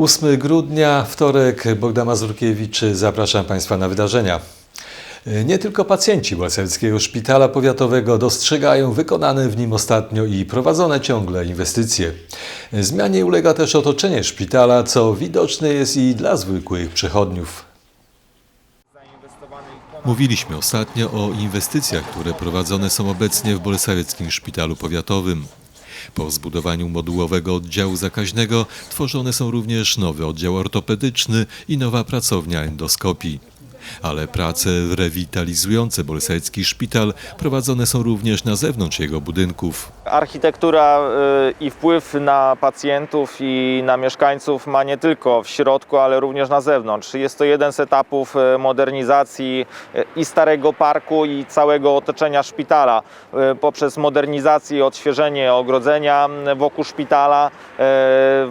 8 grudnia, wtorek, Bogdan Mazurkiewicz, zapraszam Państwa na wydarzenia. Nie tylko pacjenci Bolesławickiego Szpitala Powiatowego dostrzegają wykonane w nim ostatnio i prowadzone ciągle inwestycje. Zmianie ulega też otoczenie szpitala, co widoczne jest i dla zwykłych przechodniów. Mówiliśmy ostatnio o inwestycjach, które prowadzone są obecnie w Bolesławieckim Szpitalu Powiatowym. Po zbudowaniu modułowego oddziału zakaźnego tworzone są również nowy oddział ortopedyczny i nowa pracownia endoskopii. Ale prace rewitalizujące Bolesławicki Szpital prowadzone są również na zewnątrz jego budynków. Architektura y, i wpływ na pacjentów i na mieszkańców ma nie tylko w środku, ale również na zewnątrz. Jest to jeden z etapów y, modernizacji y, i starego parku i całego otoczenia szpitala. Poprzez modernizację i odświeżenie ogrodzenia wokół szpitala,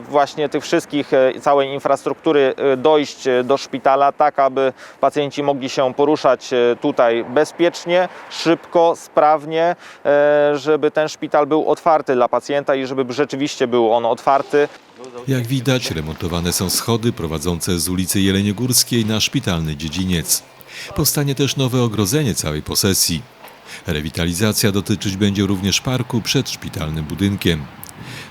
właśnie tych wszystkich, całej infrastruktury dojść do szpitala, tak aby pacjenci mogli się poruszać y, tutaj bezpiecznie, szybko, sprawnie, y, żeby ten szpital był otwarty dla pacjenta i żeby rzeczywiście był on otwarty. Jak widać, remontowane są schody prowadzące z ulicy Jeleniogórskiej na szpitalny dziedziniec. Powstanie też nowe ogrodzenie całej posesji. Rewitalizacja dotyczyć będzie również parku przed szpitalnym budynkiem.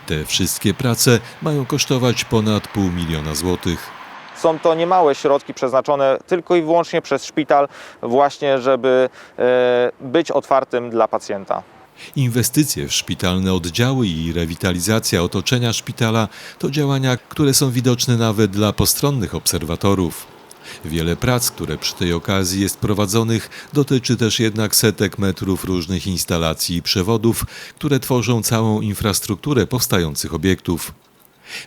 Te wszystkie prace mają kosztować ponad pół miliona złotych. Są to niemałe środki przeznaczone tylko i wyłącznie przez szpital właśnie, żeby e, być otwartym dla pacjenta. Inwestycje w szpitalne oddziały i rewitalizacja otoczenia szpitala to działania, które są widoczne nawet dla postronnych obserwatorów. Wiele prac, które przy tej okazji jest prowadzonych, dotyczy też jednak setek metrów różnych instalacji i przewodów, które tworzą całą infrastrukturę powstających obiektów.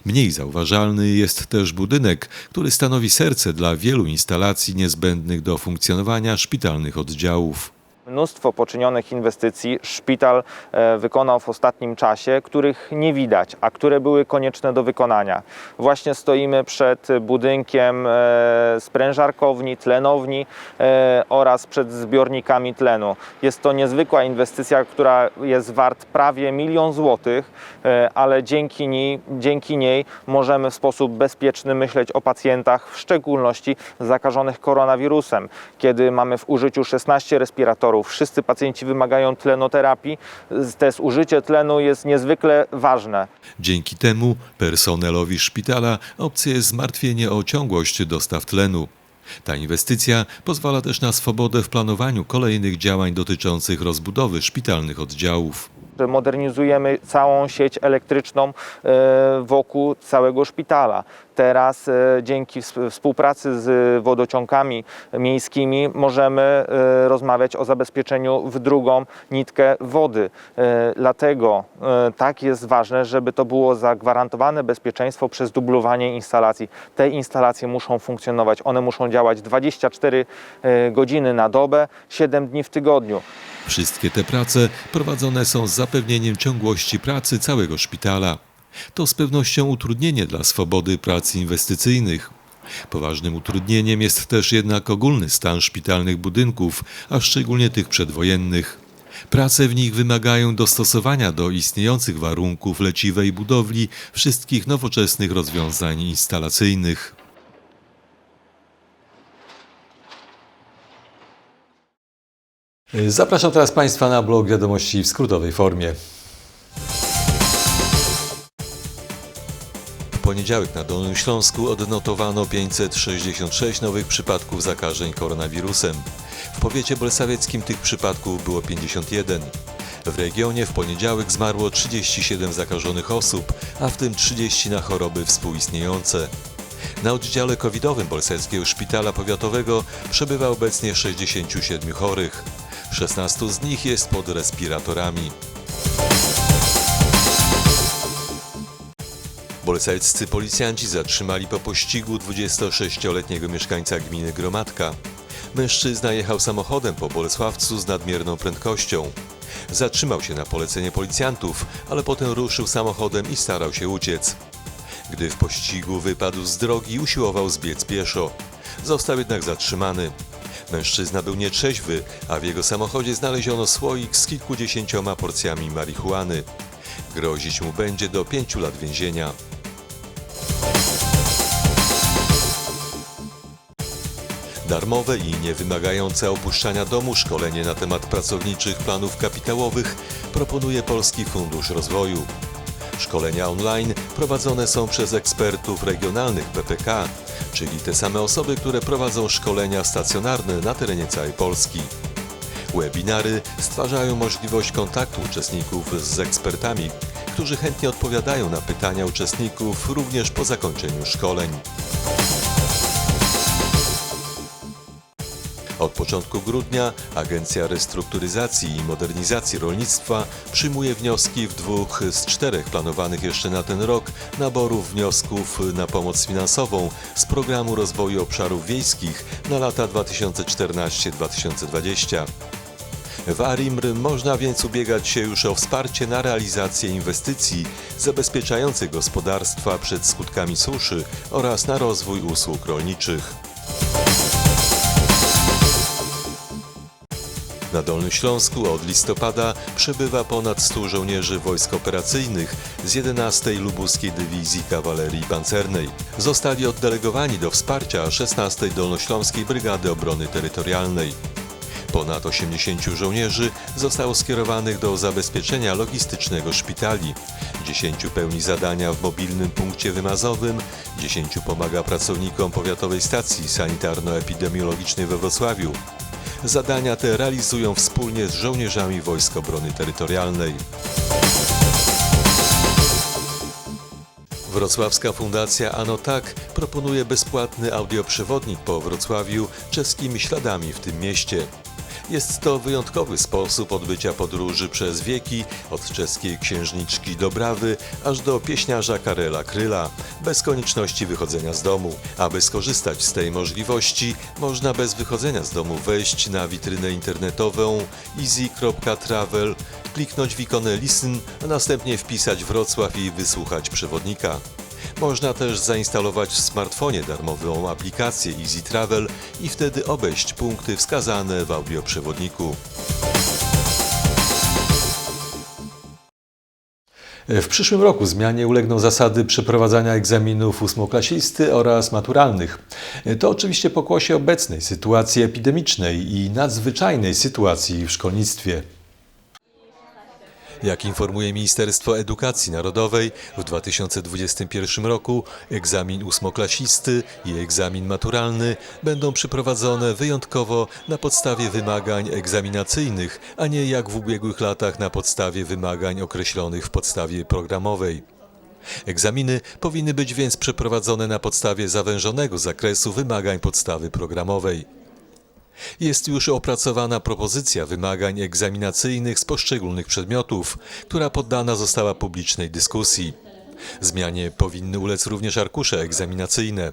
Mniej zauważalny jest też budynek, który stanowi serce dla wielu instalacji niezbędnych do funkcjonowania szpitalnych oddziałów. Mnóstwo poczynionych inwestycji szpital e, wykonał w ostatnim czasie, których nie widać, a które były konieczne do wykonania. Właśnie stoimy przed budynkiem e, sprężarkowni, tlenowni e, oraz przed zbiornikami tlenu. Jest to niezwykła inwestycja, która jest wart prawie milion złotych, e, ale dzięki niej, dzięki niej możemy w sposób bezpieczny myśleć o pacjentach, w szczególności zakażonych koronawirusem. Kiedy mamy w użyciu 16 respiratorów, wszyscy pacjenci wymagają tlenoterapii, te zużycie tlenu jest niezwykle ważne. Dzięki temu personelowi szpitala obce jest zmartwienie o ciągłość dostaw tlenu. Ta inwestycja pozwala też na swobodę w planowaniu kolejnych działań dotyczących rozbudowy szpitalnych oddziałów. modernizujemy całą sieć elektryczną e, wokół całego szpitala. Teraz e, dzięki ws- współpracy z wodociągami miejskimi możemy e, rozmawiać o zabezpieczeniu w drugą nitkę wody. E, Dlatego tak jest ważne, żeby to było zagwarantowane bezpieczeństwo przez dublowanie instalacji. Te instalacje muszą funkcjonować, one muszą działać 24 e, godziny na dobę, 7 dni w tygodniu. Wszystkie te prace prowadzone są z zapewnieniem ciągłości pracy całego szpitala. To z pewnością utrudnienie dla swobody pracy inwestycyjnych. Poważnym utrudnieniem jest też jednak ogólny stan szpitalnych budynków, a szczególnie tych przedwojennych. Prace w nich wymagają dostosowania do istniejących warunków leciwej budowli wszystkich nowoczesnych rozwiązań instalacyjnych. Zapraszam teraz Państwa na blog wiadomości w skrótowej formie. Poniedziałek na Dolnym Śląsku odnotowano 566 nowych przypadków zakażeń koronawirusem. W powiecie bolesławieckim tych przypadków było 51. W regionie w poniedziałek zmarło 37 zakażonych osób, a w tym 30 na choroby współistniejące. Na oddziale covidowym Bolesławskiego Szpitala Powiatowego przebywa obecnie 67 chorych. 16 z nich jest pod respiratorami. Bolesławiccy policjanci zatrzymali po pościgu 26-letniego mieszkańca gminy Gromadka. Mężczyzna jechał samochodem po Bolesławcu z nadmierną prędkością. Zatrzymał się na polecenie policjantów, ale potem ruszył samochodem i starał się uciec. Gdy w pościgu wypadł z drogi, usiłował zbiec pieszo. Został jednak zatrzymany. Mężczyzna był nietrzeźwy, a w jego samochodzie znaleziono słoik z kilkudziesięcioma porcjami marihuany. Grozić mu będzie do pięciu lat więzienia. Darmowe i niewymagające opuszczania domu szkolenie na temat pracowniczych planów kapitałowych proponuje Polski Fundusz Rozwoju. Szkolenia online prowadzone są przez ekspertów regionalnych PPK, czyli te same osoby, które prowadzą szkolenia stacjonarne na terenie całej Polski. Webinary stwarzają możliwość kontaktu uczestników z ekspertami, którzy chętnie odpowiadają na pytania uczestników również po zakończeniu szkoleń. Od początku grudnia Agencja Restrukturyzacji i Modernizacji Rolnictwa przyjmuje wnioski w dwóch z czterech planowanych jeszcze na ten rok naborów wniosków na pomoc finansową z Programu Rozwoju Obszarów Wiejskich na lata 2014-2020. W ARIMR można więc ubiegać się już o wsparcie na realizację inwestycji zabezpieczających gospodarstwa przed skutkami suszy oraz na rozwój usług rolniczych. Na Dolnym Śląsku od listopada przybywa ponad 100 żołnierzy wojsk operacyjnych z 11 Lubuskiej Dywizji Kawalerii Pancernej. Zostali oddelegowani do wsparcia 16 Dolnośląskiej Brygady Obrony Terytorialnej. Ponad 80 żołnierzy zostało skierowanych do zabezpieczenia logistycznego szpitali. 10 pełni zadania w mobilnym punkcie wymazowym, 10 pomaga pracownikom powiatowej stacji sanitarno-epidemiologicznej we Wrocławiu. Zadania te realizują wspólnie z żołnierzami Wojsk Obrony Terytorialnej. Wrocławska Fundacja Anotak proponuje bezpłatny audioprzewodnik po Wrocławiu czeskimi śladami w tym mieście. Jest to wyjątkowy sposób odbycia podróży przez wieki, od czeskiej księżniczki Dobrawy aż do pieśniarza Karela Kryla, bez konieczności wychodzenia z domu. Aby skorzystać z tej możliwości, można bez wychodzenia z domu wejść na witrynę internetową easy.travel, kliknąć w ikonę Listen, a następnie wpisać Wrocław i wysłuchać przewodnika. Można też zainstalować w smartfonie darmową aplikację Easy Travel i wtedy obejść punkty wskazane w audioprzewodniku. W przyszłym roku zmianie ulegną zasady przeprowadzania egzaminów ósmoklasisty oraz maturalnych. To oczywiście pokłosie obecnej sytuacji epidemicznej i nadzwyczajnej sytuacji w szkolnictwie. Jak informuje Ministerstwo Edukacji Narodowej, w 2021 roku egzamin ósmoklasisty i egzamin maturalny będą przeprowadzone wyjątkowo na podstawie wymagań egzaminacyjnych, a nie jak w ubiegłych latach na podstawie wymagań określonych w podstawie programowej. Egzaminy powinny być więc przeprowadzone na podstawie zawężonego zakresu wymagań podstawy programowej. Jest już opracowana propozycja wymagań egzaminacyjnych z poszczególnych przedmiotów, która poddana została publicznej dyskusji. Zmianie powinny ulec również arkusze egzaminacyjne.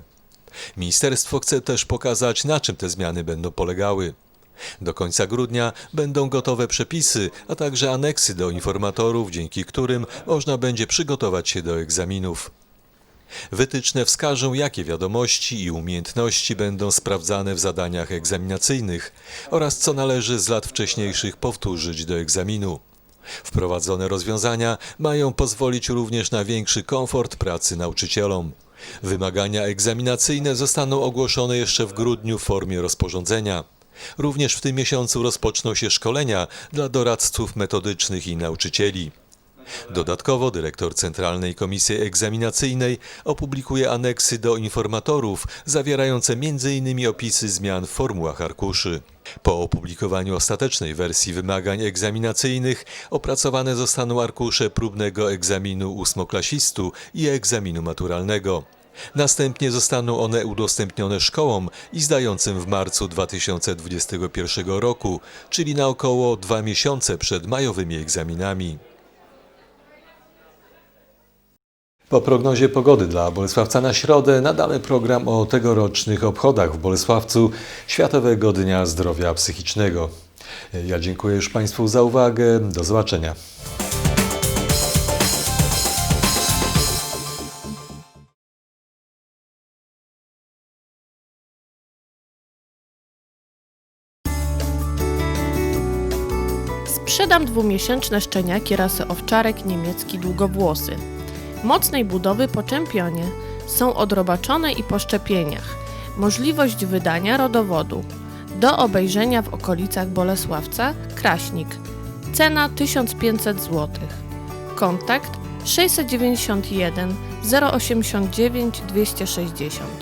Ministerstwo chce też pokazać, na czym te zmiany będą polegały. Do końca grudnia będą gotowe przepisy, a także aneksy do informatorów, dzięki którym można będzie przygotować się do egzaminów. Wytyczne wskażą, jakie wiadomości i umiejętności będą sprawdzane w zadaniach egzaminacyjnych oraz co należy z lat wcześniejszych powtórzyć do egzaminu. Wprowadzone rozwiązania mają pozwolić również na większy komfort pracy nauczycielom. Wymagania egzaminacyjne zostaną ogłoszone jeszcze w grudniu w formie rozporządzenia. Również w tym miesiącu rozpoczną się szkolenia dla doradców metodycznych i nauczycieli. Dodatkowo dyrektor Centralnej Komisji Egzaminacyjnej opublikuje aneksy do informatorów zawierające m.in. opisy zmian w formułach arkuszy. Po opublikowaniu ostatecznej wersji wymagań egzaminacyjnych opracowane zostaną arkusze próbnego egzaminu ósmoklasistu i egzaminu maturalnego. Następnie zostaną one udostępnione szkołom i zdającym w marcu 2021 roku, czyli na około dwa miesiące przed majowymi egzaminami. Po prognozie pogody dla Bolesławca na środę nadamy program o tegorocznych obchodach w Bolesławcu Światowego Dnia Zdrowia Psychicznego. Ja dziękuję już Państwu za uwagę. Do zobaczenia. Sprzedam dwumiesięczne szczeniaki rasy owczarek niemiecki długowłosy. Mocnej budowy po czempionie. Są odrobaczone i po szczepieniach. Możliwość wydania rodowodu. Do obejrzenia w okolicach Bolesławca Kraśnik. Cena 1500 zł. Kontakt 691 089 260.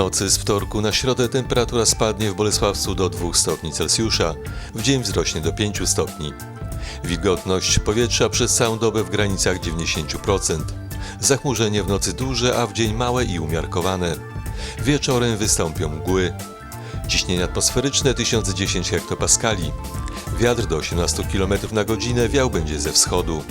nocy z wtorku na środę temperatura spadnie w Bolesławcu do 2 stopni Celsjusza, w dzień wzrośnie do 5 stopni. Wilgotność powietrza przez całą dobę w granicach 90%. Zachmurzenie w nocy duże, a w dzień małe i umiarkowane. Wieczorem wystąpią mgły. Ciśnienie atmosferyczne 1010 hektopaskali. Wiatr do 18 km na godzinę wiał będzie ze wschodu.